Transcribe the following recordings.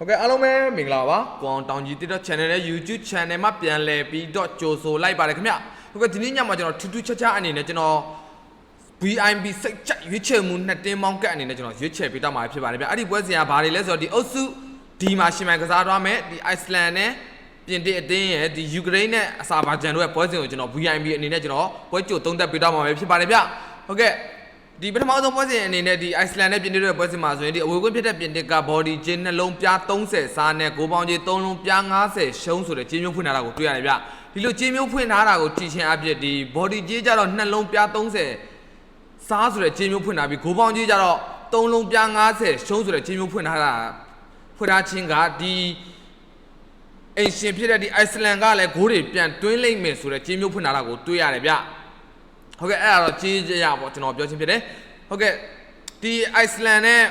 ဟုတ်ကဲ့အားလုံးပဲမင်္ဂလာပါကွန်တောင်ကြီး TikTok channel နဲ့ YouTube channel မှာပြန်လည်ပြီးတော့ကြိုဆိုလိုက်ပါတယ်ခင်ဗျဟုတ်ကဲ့ဒီနေ့ညမှာကျွန်တော်ထူးထူးခြားခြားအနေနဲ့ကျွန်တော် VIB စိတ်ကြိုက်ရွေးချယ်မှုနှစ်တင်းမောင်းကတ်အနေနဲ့ကျွန်တော်ရွေးချယ်ပေးတော့မှာဖြစ်ပါတယ်ဗျအဲ့ဒီပွဲစဉ်ကဘာတွေလဲဆိုတော့ဒီအုပ်စုဒီမှာရှင်မိုင်ကစားသွားမယ်ဒီ Iceland နဲ့ပြင်သစ်အသင်းရဲ့ဒီ Ukraine နဲ့အစာဘာဂျန်တို့ရဲ့ပွဲစဉ်ကိုကျွန်တော် VIB အနေနဲ့ကျွန်တော်ပွဲကြိုသုံးသပ်ပေးတော့မှာပဲဖြစ်ပါတယ်ဗျဟုတ်ကဲ့ ဒီပထမဆုံးပွဲစဉ်အနေနဲ့ဒီ Iceland နဲ့ပြင်သစ်တို့ရဲ့ပွဲစဉ်မှာဆိုရင်ဒီအဝေးကွင်းဖြစ်တဲ့ပြင်သစ်က body ဂျင်းနှလုံးပြား30စားနဲ့ဂိုးပေါင်းကြီး3လုံးပြား90ရှုံးဆိုတဲ့ဂျင်းမျိုးဖွင့်ထားတာကိုတွေ့ရတယ်ဗျဒီလိုဂျင်းမျိုးဖွင့်ထားတာကိုကြည့်ချင်းအဖြစ်ဒီ body ကြီးကြတော့နှလုံးပြား30စားဆိုတဲ့ဂျင်းမျိုးဖွင့်ထားပြီးဂိုးပေါင်းကြီးကြတော့3လုံးပြား90ရှုံးဆိုတဲ့ဂျင်းမျိုးဖွင့်ထားတာဖွင့်ထားခြင်းကဒီအင်ရှင်ဖြစ်တဲ့ဒီ Iceland ကလည်းဂိုးတွေပြန်တွင်းလိုက်မယ်ဆိုတဲ့ဂျင်းမျိုးဖွင့်ထားတာကိုတွေ့ရတယ်ဗျ ဟုတ်ကဲ့အဲ့ဒါတော့ကြီးကြရပေါ့ကျွန်တော်ပြောချင်းဖြစ်တယ်ဟုတ်ကဲ့ဒီ Iceland နဲ့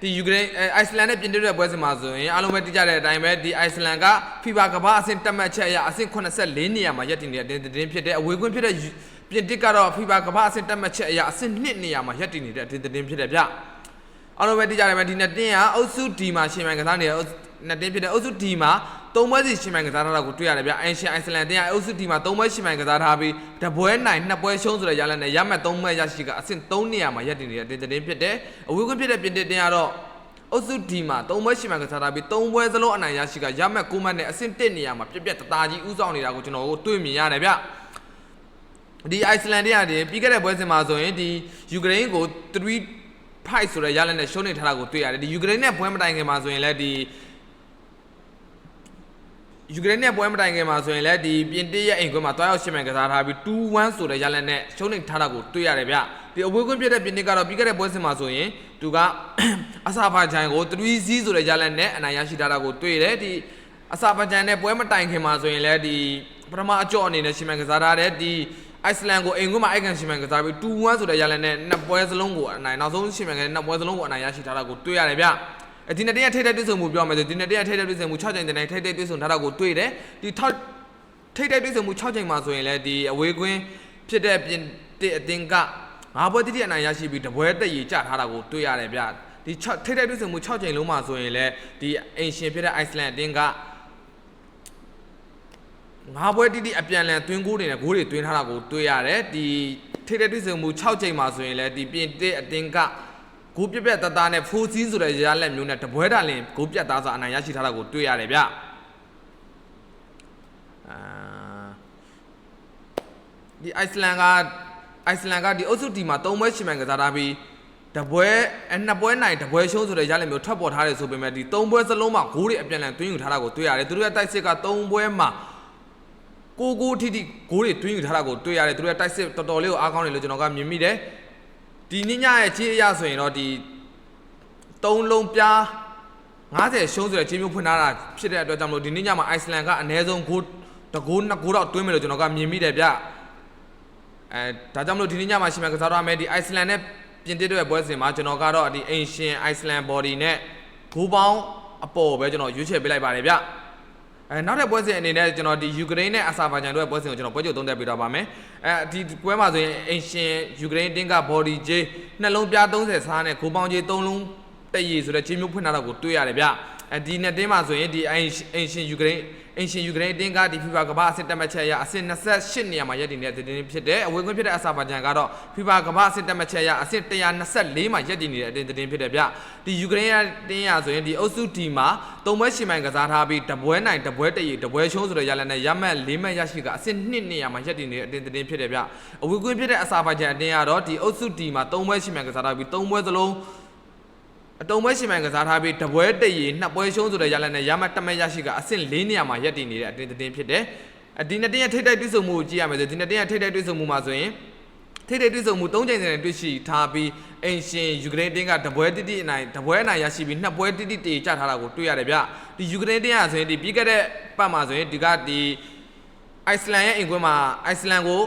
ဒီ Ukraine အဲ Iceland နဲ့ပြင်သစ်ရဲ့ပွဲစဉ်မှာဆိုရင်အားလုံးပဲသိကြတဲ့အတိုင်းပဲဒီ Iceland က FIFA ကမ္ဘာအဆင့်တက်မှတ်ချက်အရအဆင့်84နေရာမှာရပ်တည်နေတဲ့တင်းဖြစ်တဲ့အဝေးကွင်းဖြစ်တဲ့ပြင်သစ်ကတော့ FIFA ကမ္ဘာအဆင့်တက်မှတ်ချက်အရအဆင့်2နေရာမှာရပ်တည်နေတဲ့တင်းတင်းဖြစ်တယ်ဗျအားလုံးပဲသိကြတယ်ပဲဒီနှစ်တင်းကအုပ်စု D မှာရှင်မိုင်ကစားနေတဲ့အုပ်စုနှစ်တင်းဖြစ်တဲ့အုပ်စု D မှာ သုံးပွဲစီရှင်မိုင်ကစားထားတာကိုတွေ့ရတယ်ဗျအန်ရှင်အိုက်စလန်တင်းကအုပ်စု D မှာသုံးပွဲရှင်မိုင်ကစားထားပြီးတပွဲနိုင်နှစ်ပွဲရှုံးဆိုတဲ့ရလနဲ့ရမှတ်သုံးပွဲရရှိကအဆင့်3နေရာမှာရပ်တည်နေတဲ့တင်းတင်းဖြစ်တယ်အဝေးကွင်းဖြစ်တဲ့ပြင်တင်းတင်းကတော့အုပ်စု D မှာသုံးပွဲရှင်မိုင်ကစားထားပြီးသုံးပွဲစလုံးအနိုင်ရရှိကရမှတ်9မှတ်နဲ့အဆင့်1နေရာမှာပြက်ပြက်တသားကြီးဥဆောင်နေတာကိုကျွန်တော်တို့တွေ့မြင်ရတယ်ဗျဒီအိုက်စလန်တင်းကဒီပြီးခဲ့တဲ့ပွဲစဉ်မှာဆိုရင်ဒီယူကရိန်းကို3 5ဆိုတဲ့ရလနဲ့ရှုံးနေထားတာကိုတွေ့ရတယ်ဒီယူကရိန်းနဲ့ပွဲမတိုင်ခင်မှာဆိုရင်လည်းဒီ ယူကရိန်းနဲ့ပွဲမတိုင်ခင်မှာဆိုရင်လည်းဒီပြင်တစ်ရဲ့အိမ်ခွဲမှာတွားရောက်ရှင်းမှန်ကစားထားပြီး2-1ဆိုတဲ့ရလနဲ့ရှုံးနေထားတာကိုတွေ့ရတယ်ဗျဒီအဝေးကွင်းပြတဲ့ပြင်တစ်ကတော့ပြီးခဲ့တဲ့ပွဲစဉ်မှာဆိုရင်သူကအဆာဖာဂျန်ကို3-0ဆိုတဲ့ရလနဲ့အနိုင်ရရှိထားတာကိုတွေ့ရတယ်ဒီအဆာဖာဂျန်နဲ့ပွဲမတိုင်ခင်မှာဆိုရင်လည်းဒီပထမအကြော့အနေနဲ့ရှင်းမှန်ကစားထားတဲ့ဒီအိုက်စလန်ကိုအိမ်ခွင်းမှာအိုက်ကန်ရှင်းမှန်ကစားပြီး2-1ဆိုတဲ့ရလနဲ့နှစ်ပွဲစလုံးကိုအနိုင်နောက်ဆုံးရှင်းမှန်ကနှစ်ပွဲစလုံးကိုအနိုင်ရရှိထားတာကိုတွေ့ရတယ်ဗျအဲ ဒီနေ့တည်းထိတ်တဲ့တွေ့ဆုံမှုပြောမယ်ဆိုဒီနေ့တည်းထိတ်တဲ့တွေ့ဆုံမှု6ချိန်တည်းထိတ်တဲ့တွေ့ဆုံထားတာကိုတွေ့တယ်ဒီထောက်ထိတ်တဲ့တွေ့ဆုံမှု6ချိန်မှာဆိုရင်လည်းဒီအဝေးကွင်းဖြစ်တဲ့ပြင်တဲ့အတင်းကငါးပွဲတိတိအနိုင်ရရှိပြီးတပွဲတက်ရည်ကျထားတာကိုတွေ့ရတယ်ဗျဒီ6ထိတ်တဲ့တွေ့ဆုံမှု6ချိန်လုံးမှာဆိုရင်လည်းဒီအင်ရှင်ဖြစ်တဲ့အိုက်စလန်အတင်းကငါးပွဲတိတိအပြန်လန်တွင်းကိုးတွေနဲ့ဂိုးတွေတွင်းထားတာကိုတွေ့ရတယ်ဒီထိတ်တဲ့တွေ့ဆုံမှု6ချိန်မှာဆိုရင်လည်းဒီပြင်တဲ့အတင်းက ဂိုးပြက်ပြက်တသားနဲ့ဖိုးစည်းဆိုတဲ့ရလက်မျိုးနဲ့တပွဲတာလင်ဂိုးပြက်သားဆိုအနိုင်ရရှိထားတာကိုတွေ့ရတယ်ဗျအာဒီအိုက်စလန်ကအိုက်စလန်ကဒီအုပ်စုတီမှာ၃ပွဲရှင်မှန်ကစားထားပြီးတပွဲအနှစ်ပွဲနိုင်တပွဲရှုံးဆိုတဲ့ရလက်မျိုးထွက်ပေါ်ထားတယ်ဆိုပေမဲ့ဒီ၃ပွဲစလုံးမှာဂိုးတွေအပြန်လန်တွင်းယူထားတာကိုတွေ့ရတယ်သူတို့ရဲ့တိုက်စစ်က၃ပွဲမှာကိုကိုထိထိဂိုးတွေတွင်းယူထားတာကိုတွေ့ရတယ်သူတို့ရဲ့တိုက်စစ်တော်တော်လေးကိုအားကောင်းတယ်လို့ကျွန်တော်ကမြင်မိတယ် ဒီညညရဲ့ခြေအရဆိုရင်တော့ဒီ၃လုံးပြား90ရှုံးဆိုတဲ့ခြေမျိုးဖွင့်ထားတာဖြစ်တဲ့အတွက်ကြောင့်မလို့ဒီနေ့ညမှာအိုက်စလန်ကအနည်းဆုံးဂိုးတကိုးနှစ်ဂိုးတော့တွင်းမယ်လို့ကျွန်တော်ကမြင်မိတယ်ဗျအဲဒါကြောင့်မလို့ဒီနေ့ညမှာရှိမှကစားတော့မယ်ဒီအိုက်စလန်နဲ့ပြင်သစ်တို့ရဲ့ပွဲစဉ်မှာကျွန်တော်ကတော့ဒီအင်ရှင်အိုက်စလန် body နဲ့ဂိုးပေါင်းအပေါ်ပဲကျွန်တော်ရွေးချယ်ပေးလိုက်ပါတယ်ဗျ အဲနောက်တဲ့ပွဲစဉ်အနေနဲ့ကျွန်တော်ဒီယူကရိန်းနဲ့အဆာဘာဂျန်တို့ရဲ့ပွဲစဉ်ကိုကျွန်တော်ပွဲချုပ်သုံးသပ်ပေးတော့ပါမယ်အဲဒီပွဲမှာဆိုရင်အင်ရှင်ယူကရိန်းတင်းက body J နှလုံးပြား30စားနဲ့ဂိုးပေါင်းကြီး3လုံး တည့်ရည်ဆိုတဲ့ချင်းမျိုးဖွင့်ထားတာကိုတွေ့ရတယ်ဗျအဲဒီနှစ်တင်းမှာဆိုရင်ဒီအင်ရှင်ယူကရိန်းအင်ရှင်ယူကရိန်းတင်းကဒီ FIFA ကမ္ဘာအဆင့်တက်မှတ်ချက်အရအဆင့်28နေရာမှာရပ်တည်နေတဲ့တင်းဖြစ်တဲ့အဝေးကွင်းဖြစ်တဲ့အဆာဘာဂျန်ကတော့ FIFA ကမ္ဘာအဆင့်တက်မှတ်ချက်အရအဆင့်124မှာရပ်တည်နေတဲ့တင်းတင်းဖြစ်တဲ့ဗျဒီယူကရိန်းတင်းရဆိုရင်ဒီအုပ်စုဒီမှာသုံးပွဲရှင်မိုင်ကစားထားပြီးတပွဲနိုင်တပွဲတည့်ရတပွဲရှုံးဆိုတဲ့ရလနဲ့ရမှတ်၄မှတ်ရရှိကအဆင့်2နေရာမှာရပ်တည်နေတဲ့အတင်းတင်းဖြစ်တယ်ဗျအဝေးကွင်းဖြစ်တဲ့အဆာဘာဂျန်အတင်းကတော့ဒီအုပ်စုဒီမှာသုံးပွဲရှင်မိုင်ကစားထားပြီးသုံးပွဲစလုံး အတုံးပွဲရှင်မိုင်ကစားထားပြီးတပွဲတည်ရနှစ်ပွဲရှုံးဆိုတဲ့ရလနဲ့ရမတ်တမဲရရှိကအဆင့်၄နေရာမှာရပ်တည်နေတဲ့အတင်းတင်းဖြစ်တယ်။အဒီနှစ်တင်းရဲ့ထိတ်တိုက်တွေ့ဆုံမှုကိုကြည့်ရမယ်ဆိုဒီနှစ်တင်းရဲ့ထိတ်တိုက်တွေ့ဆုံမှုမှာဆိုရင်ထိတ်တိုက်တွေ့ဆုံမှု၃ချိန်စံတွေ့ရှိထားပြီးအင်ရှင်ယူကရိန်းတင်းကတပွဲတိတိအနိုင်တပွဲအနိုင်ရရှိပြီးနှစ်ပွဲတိတိတည်ကြထားတာကိုတွေ့ရတယ်ဗျ။ဒီယူကရိန်းတင်းကဆိုရင်ဒီပြီးခဲ့တဲ့ပတ်မှာဆိုရင်ဒီကဒီအိုက်စလန်ရဲ့အိမ်ကွင်းမှာအိုက်စလန်ကို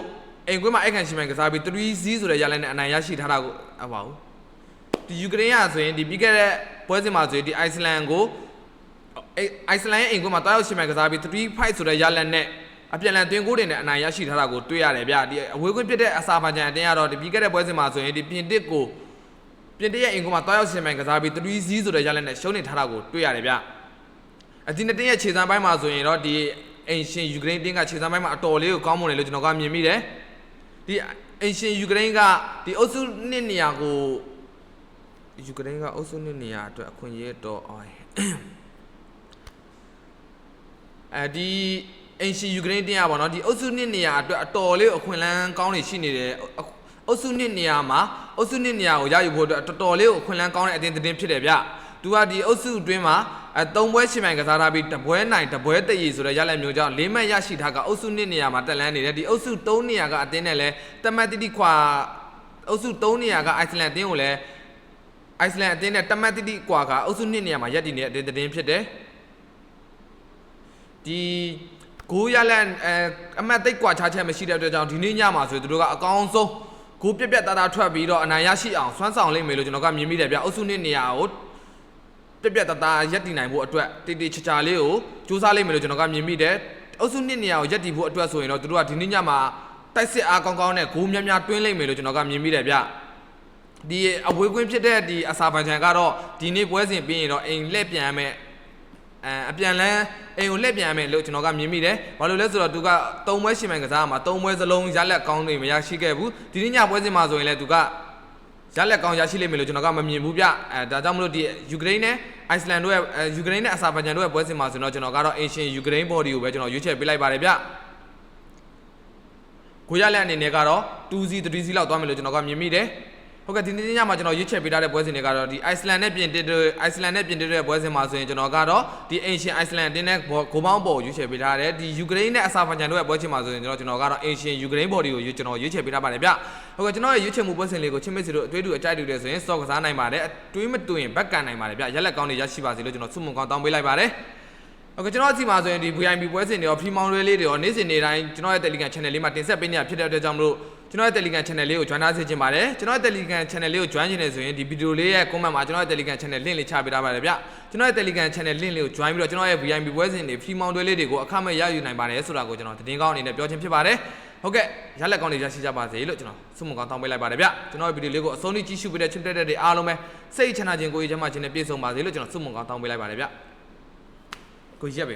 အိမ်ကွင်းမှာအိုက်ကန်ရှင်မိုင်ကစားပြီး3-0ဆိုတဲ့ရလနဲ့အနိုင်ရရှိထားတာကိုအပါဘူး။ ဒီယူကရိန်းကဆိုရင်ဒီပြီးခဲ့တဲ့ပွဲစဉ်မှာဆိုရင်ဒီအိုက်စလန်ကိုအိုက်စလန်ရဲ့အိမ်ကွင်းမှာတားရောက်ရှင်မှန်ကစားပြီး3-5ဆိုတဲ့ရလန်နဲ့အပြန်အလှန်တွင်ကိုးတင်တဲ့အနိုင်ရရှိထားတာကိုတွေ့ရတယ်ဗျဒီအဝေးကွင်းဖြစ်တဲ့အစာပါချန်အတင်းကတော့ဒီပြီးခဲ့တဲ့ပွဲစဉ်မှာဆိုရင်ဒီပြင်တစ်ကိုပြင်တစ်ရဲ့အိမ်ကွင်းမှာတားရောက်ရှင်မှန်ကစားပြီး3-0ဆိုတဲ့ရလန်နဲ့ရှုံးနေထားတာကိုတွေ့ရတယ်ဗျအဒီနှစ်တင်းရဲ့ခြေစမ်းပိုင်းမှာဆိုရင်တော့ဒီအင်ရှင်ယူကရိန်းတင်းကခြေစမ်းပိုင်းမှာအတော်လေးကိုကောင်းမွန်တယ်လို့ကျွန်တော်ကမြင်မိတယ်ဒီအင်ရှင်ယူကရိန်းကဒီအုပ်စုနှစ်နေရာကို ယူကရိန်းကအုပ်စုနှစ်နေရာအတွက်အခွင့်အရေးတော့အော်အဲဒီအင်ရှင်ယူကရိန်းတင်းရပါတော့ဒီအုပ်စုနှစ်နေရာအတွက်အတော်လေးကိုအခွင့်အလန်းကောင်းနေရှိနေတယ်အအုပ်စုနှစ်နေရာမှာအုပ်စုနှစ်နေရာကိုရယူဖို့အတွက်တော်တော်လေးကိုအခွင့်အလန်းကောင်းတဲ့အတင်းတင်းဖြစ်တယ်ဗျသူကဒီအုပ်စုအတွင်းမှာအဲသုံးပွဲရှင်မိုင်ကစားထားပြီးတပွဲနိုင်တပွဲတည်ရည်ဆိုတဲ့ရလက်မျိုးကြောင့်လေးမှတ်ရရှိထားကအုပ်စုနှစ်နေရာမှာတက်လန်းနေတယ်ဒီအုပ်စု၃နေရာကအတင်းနဲ့လဲတမတ်တိတိခွာအုပ်စု၃နေရာကအိုက်စလန်အတင်းကိုလည်း အိုက်စလန်အသင်းနဲ့တမတ်တိတိကွာကအုပ်စုနှစ်နေရာမှာရပ်တည်နေတဲ့အသင်းသတင်းဖြစ်တယ်ဒီဂိုးရလန်အအမှတ်သိပ်ကွာခြားချက်မရှိတဲ့အတွက်ကြောင့်ဒီနေ့ညမှာဆိုသူတို့ကအကောင်းဆုံးဂိုးပြက်ပြက်တာတာထွက်ပြီးတော့အနိုင်ရရှိအောင်ဆွမ်းဆောင်လိမ့်မယ်လို့ကျွန်တော်ကမြင်မိတယ်ဗျအုပ်စုနှစ်နေရာကိုပြက်ပြက်တာတာရပ်တည်နိုင်ဖို့အတွက်တေးတေးချာချာလေးကိုစူးစမ်းလိမ့်မယ်လို့ကျွန်တော်ကမြင်မိတယ်အုပ်စုနှစ်နေရာကိုရပ်တည်ဖို့အတွက်ဆိုရင်တော့သူတို့ကဒီနေ့ညမှာတိုက်စစ်အားကောင်းကောင်းနဲ့ဂိုးများများတွင်းလိမ့်မယ်လို့ကျွန်တော်ကမြင်မိတယ်ဗျ ဒီအဝေးကွင်းဖြစ်တဲ့ဒီအစာပန်ချန်ကတော့ဒီနေ့ပွဲစဉ်ပြီးရင်တော့အိမ်လှည့်ပြန်ရမယ်အဲအပြန်လန်းအိမ်ကိုလှည့်ပြန်ရမယ်လို့ကျွန်တော်ကမြင်မိတယ်။ဘာလို့လဲဆိုတော့သူက၃ပွဲရှင်မှန်ကစားမှာ၃ပွဲစလုံးရလက်ကောင်းတွေမရရှိခဲ့ဘူး။ဒီနေ့ညပွဲစဉ်မှာဆိုရင်လည်းသူကရလက်ကောင်းရရှိလိမ့်မယ်လို့ကျွန်တော်ကမမြင်ဘူးဗျ။အဲဒါကြောင့်မလို့ဒီယူကရိန်းနဲ့အိုက်စလန်တို့ရဲ့အဲယူကရိန်းနဲ့အစာပန်ချန်တို့ရဲ့ပွဲစဉ်မှာဆိုတော့ကျွန်တော်ကတော့အင်ရှင်ယူကရိန်းဘော်ဒီကိုပဲကျွန်တော်ရွေးချယ်ပေးလိုက်ပါတယ်ဗျ။ကိုရလက်အနေနဲ့ကတော့2စီ3စီလောက်သွားမယ်လို့ကျွန်တော်ကမြင်မိတယ်။ ဟုတ်ကဲ့ဒီနေ့ညမှာကျွန်တော်ရွေးချယ်ပေးထားတဲ့ပွဲစဉ်တွေကတော့ဒီအိုက်စလန်နဲ့ပြင်တစ်တဲ့အိုက်စလန်နဲ့ပြင်တစ်တဲ့ပွဲစဉ်မှာဆိုရင်ကျွန်တော်ကတော့ဒီအင်ရှင်အိုက်စလန်တင်းနဲ့ဂိုးပေါင်းပေါ်ကိုရွေးချယ်ပေးထားတယ်ဒီယူကရိန်းနဲ့အစာဖန်ချန်တို့ရဲ့ပွဲစဉ်မှာဆိုရင်ကျွန်တော်ကျွန်တော်ကတော့အင်ရှင်ယူကရိန်းဘော်ဒီကိုရွေးကျွန်တော်ရွေးချယ်ပေးထားပါတယ်ဗျဟုတ်ကဲ့ကျွန်တော်ရဲ့ရွေးချယ်မှုပွဲစဉ်လေးကိုချင်းမစ်စီတို့အတွေးတူအကြိုက်တူတယ်ဆိုရင်စော့ကစားနိုင်ပါတယ်အတွေးမတူရင်ဘက်ကန်နိုင်ပါတယ်ဗျရက်လက်ကောင်းတွေရရှိပါစေလို့ကျွန်တော်ဆုမွန်ကောင်းတောင်းပေးလိုက်ပါတယ် ဟုတ်ကဲ့ကျွန်တော်အစီအမှာဆိုရင်ဒီ VIP ပွဲစဉ်တွေရော free mount လေးတွေရောနေ့စဉ်နေ့တိုင်းကျွန်တော်ရဲ့ Telegram channel လေးမှာတင်ဆက်ပေးနေတာဖြစ်တဲ့အတွက်ကြောင့်မလို့ကျွန်တော်ရဲ့ Telegram channel လေးကို join ထားစေချင်ပါတယ်ကျွန်တော်ရဲ့ Telegram channel လေးကို join ချင်တယ်ဆိုရင်ဒီ video လေးရဲ့ comment မှာကျွန်တော်ရဲ့ Telegram channel link လေးချပေးထားပါတယ်ဗျကျွန်တော်ရဲ့ Telegram channel link လေးကို join ပြီးတော့ကျွန်တော်ရဲ့ VIP ပွဲစဉ်တွေ free mount တွေလေးတွေကိုအခမဲ့ရယူနိုင်ပါတယ်ဆိုတာကိုကျွန်တော်သတင်းကောင်းအနေနဲ့ပြောချင်ဖြစ်ပါတယ်ဟုတ်ကဲ့ရလက်ကောင်းတွေရရှိကြပါစေလို့ကျွန်တော်ဆုမွန်ကောင်းတောင်းပေးလိုက်ပါတယ်ဗျကျွန်တော်ရဲ့ video လေးကိုအဆုံးထိကြည့်ရှုပေးတဲ့ချစ်တဲ့တဲ့တွေအားလုံးပဲစိတ်ချမ်းသာခြင်းကိုယ်ရည်ချမ်းသာခြင်းနဲ့ပြည့်စုံပါစေလို့ကျွန်တော်ဆုမွန်ကောင်းတောင်းပေးလိုက်ပါတယ်ဗျ ကိုကြီးရက်ပဲ